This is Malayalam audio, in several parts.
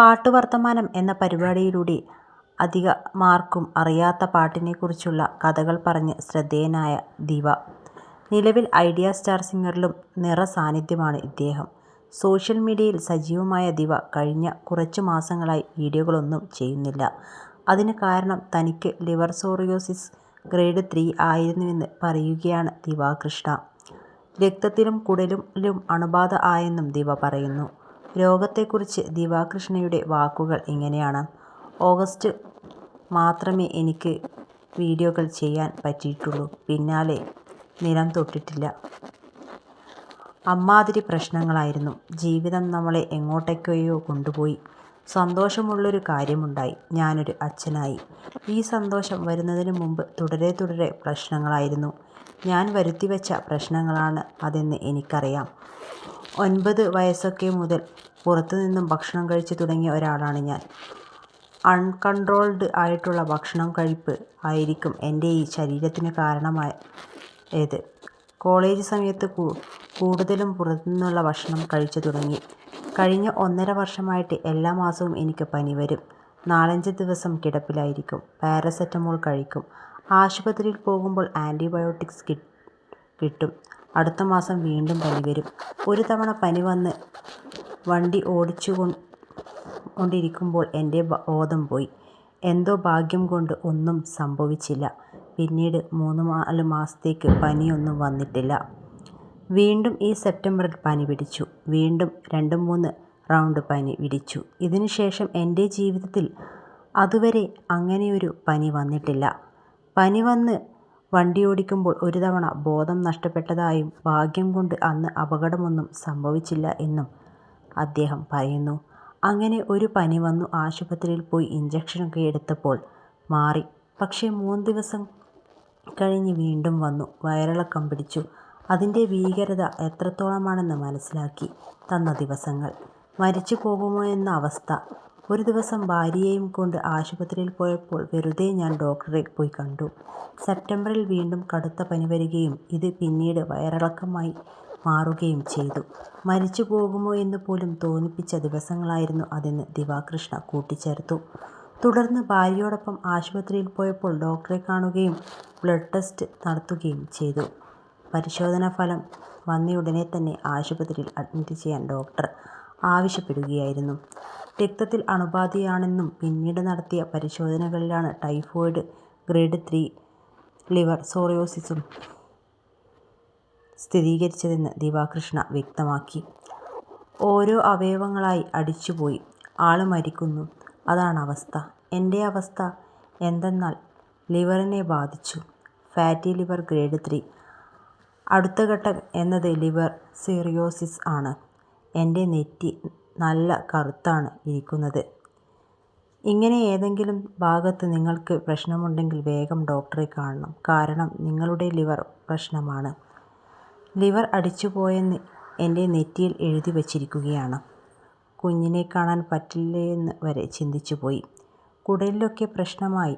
പാട്ടുവർത്തമാനം എന്ന പരിപാടിയിലൂടെ അധികമാർക്കും അറിയാത്ത പാട്ടിനെക്കുറിച്ചുള്ള കഥകൾ പറഞ്ഞ് ശ്രദ്ധേയനായ ദിവ. നിലവിൽ ഐഡിയ സ്റ്റാർ സിംഗറിലും നിറസാന്നിധ്യമാണ് ഇദ്ദേഹം. സോഷ്യൽ മീഡിയയിൽ സജീവമായ ദിവ കഴിഞ്ഞ കുറച്ചു മാസങ്ങളായി വീഡിയോകളൊന്നും ചെയ്യുന്നില്ല. അതിന് കാരണം തനിക്ക് ലിവർ സോറിയോസിസ് ഗ്രേഡ് ത്രീ ആയിരുന്നുവെന്ന് പറയുകയാണ് ദിവ കൃഷ്ണ. രക്തത്തിലും കുടലിലും അണുബാധ ആയെന്നും ദിവ പറയുന്നു. രോഗത്തെക്കുറിച്ച് ദിവാകൃഷ്ണയുടെ വാക്കുകൾ ഇങ്ങനെയാണ്. "ഓഗസ്റ്റ് മാത്രമേ എനിക്ക് വീഡിയോകൾ ചെയ്യാൻ പറ്റിയിട്ടുള്ളൂ. പിന്നാലെ നിലം തൊട്ടിട്ടില്ല. അമ്മാതിരി പ്രശ്നങ്ങളായിരുന്നു. ജീവിതം നമ്മളെ എങ്ങോട്ടേക്കോയോ കൊണ്ടുപോയി. സന്തോഷമുള്ളൊരു കാര്യമുണ്ടായി. ഞാനൊരു അച്ഛനായി. ഈ സന്തോഷം വരുന്നതിന് മുമ്പ് തുടരെ തുടരെ പ്രശ്നങ്ങളായിരുന്നു. ഞാൻ വരുത്തിവെച്ച പ്രശ്നങ്ങളാണ് അതെന്ന് എനിക്കറിയാം. ഒൻപത് വയസ്സൊക്കെ മുതൽ പുറത്തു നിന്നും ഭക്ഷണം കഴിച്ചു തുടങ്ങിയ ഒരാളാണ് ഞാൻ. അൺകൺട്രോൾഡ് ആയിട്ടുള്ള ഭക്ഷണം കഴിപ്പ് ആയിരിക്കും എന്റെ ഈ ശരീരത്തിന് കാരണമായത്. കോളേജ് സമയത്ത് കൂടുതലും പുറത്തുനിന്നുള്ള ഭക്ഷണം കഴിച്ചു തുടങ്ങി. കഴിഞ്ഞ ഒന്നര വർഷമായിട്ട് എല്ലാ മാസവും എനിക്ക് പനി വരും. നാലഞ്ച് ദിവസം കിടപ്പിലായിരിക്കും. പാരസെറ്റമോൾ കഴിക്കും. ആശുപത്രിയിൽ പോകുമ്പോൾ ആന്റിബയോട്ടിക്സ് കിട്ടും. അടുത്ത മാസം വീണ്ടും പനി വരും. ഒരു തവണ പനി വന്ന് വണ്ടി ഓടിച്ചു കൊണ്ടിരിക്കുമ്പോൾ എന്റെ ബോധം പോയി. എന്തോ ഭാഗ്യം കൊണ്ട് ഒന്നും സംഭവിച്ചില്ല. പിന്നീട് മൂന്ന് നാല് മാസത്തേക്ക് പനിയൊന്നും വന്നിട്ടില്ല. വീണ്ടും ഈ സെപ്റ്റംബറിൽ പനി പിടിച്ചു. വീണ്ടും രണ്ട് മൂന്ന് റൗണ്ട് പനി പിടിച്ചു. ഇതിനുശേഷം എന്റെ ജീവിതത്തിൽ അതുവരെ അങ്ങനെയൊരു പനി വന്നിട്ടില്ല. പനി വന്ന് വണ്ടിയോടിക്കുമ്പോൾ ഒരു തവണ ബോധം നഷ്ടപ്പെട്ടതായും ഭാഗ്യം കൊണ്ട് അന്ന് അപകടമൊന്നും സംഭവിച്ചില്ല എന്നും അദ്ദേഹം പറയുന്നു. അങ്ങനെ ഒരു പനി വന്നു ആശുപത്രിയിൽ പോയി ഇഞ്ചക്ഷനൊക്കെ എടുത്തപ്പോൾ മാറി. പക്ഷേ മൂന്ന് ദിവസം കഴിഞ്ഞ് വീണ്ടും വന്നു. വയറിളക്കം പിടിച്ചു. അതിന്റെ ഭീകരത എത്രത്തോളമാണെന്ന് മനസ്സിലാക്കി തന്ന ദിവസങ്ങൾ. മരിച്ചു പോകുമോ എന്ന അവസ്ഥ. ഒരു ദിവസം ഭാര്യയെയും കൊണ്ട് ആശുപത്രിയിൽ പോയപ്പോൾ വെറുതെ ഞാൻ ഡോക്ടറെ പോയി കണ്ടു. സെപ്റ്റംബറിൽ വീണ്ടും കടുത്ത പനി വരികയും ഇത് പിന്നീട് വയറിളക്കമായി മാറുകയും ചെയ്തു. മരിച്ചു പോകുമോ എന്ന് പോലും തോന്നിപ്പിച്ച ദിവസങ്ങളായിരുന്നു അതെന്ന് ദിവാകൃഷ്ണ കൂട്ടിച്ചേർത്തു. തുടർന്ന് ഭാര്യയോടൊപ്പം ആശുപത്രിയിൽ പോയപ്പോൾ ഡോക്ടറെ കാണുകയും ബ്ലഡ് ടെസ്റ്റ് നടത്തുകയും ചെയ്തു. പരിശോധനാ ഫലം വന്നയുടനെ തന്നെ ആശുപത്രിയിൽ അഡ്മിറ്റ് ചെയ്യാൻ ഡോക്ടർ ആവശ്യപ്പെടുകയായിരുന്നു. രക്തത്തിൽ അണുബാധയാണെന്നും പിന്നീട് നടത്തിയ പരിശോധനകളിലാണ് ടൈഫോയിഡ് ഗ്രേഡ് ത്രീ ലിവർ സോറിയോസിസും സ്ഥിരീകരിച്ചതെന്ന് ദിവാകൃഷ്ണ വ്യക്തമാക്കി. ഓരോ അവയവങ്ങളായി അടിച്ചുപോയി ആൾ മരിക്കുന്നു അതാണ് അവസ്ഥ എന്റെ അവസ്ഥ എന്തെന്നാൽ ലിവറിനെ ബാധിച്ചു. Fatty liver grade three. അടുത്ത ഘട്ടം എന്നത് ലിവർ സീറിയോസിസ് ആണ്. എന്റെ നെറ്റി നല്ല കറുത്താണ് ഇരിക്കുന്നത്. ഇങ്ങനെ ഏതെങ്കിലും ഭാഗത്ത് നിങ്ങൾക്ക് പ്രശ്നമുണ്ടെങ്കിൽ വേഗം ഡോക്ടറെ കാണണം. കാരണം നിങ്ങളുടെ ലിവർ പ്രശ്നമാണ്. ലിവർ അടിച്ചുപോയെന്ന് എന്റെ നെറ്റിയിൽ എഴുതി വച്ചിരിക്കുകയാണ്. കുഞ്ഞിനെ കാണാൻ പറ്റില്ലേയെന്ന് വരെ ചിന്തിച്ചു പോയി. കുടലിലൊക്കെ പ്രശ്നമായി.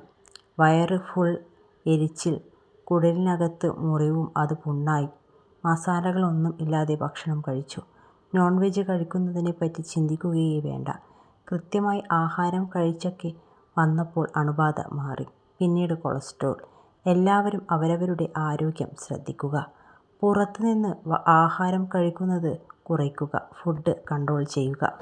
വയറ് ഫുൾ എരിച്ചിൽ. കുടലിനകത്ത് മുറിവും അത് പുണ്ണായി. മസാലകളൊന്നും ഇല്ലാതെ ഭക്ഷണം കഴിച്ചു. നോൺവെജ് വെജ് പറ്റി ചിന്തിക്കുകയേ വേണ്ട. കൃത്യമായി ആഹാരം കഴിച്ചൊക്കെ വന്നപ്പോൾ അണുബാധ മാറി. പിന്നീട് കൊളസ്ട്രോൾ. എല്ലാവരും അവരവരുടെ ആരോഗ്യം ശ്രദ്ധിക്കുക. പുറത്തുനിന്ന് ആഹാരം കഴിക്കുന്നത് കുറയ്ക്കുക. ഫുഡ് കൺട്രോൾ ചെയ്യുക.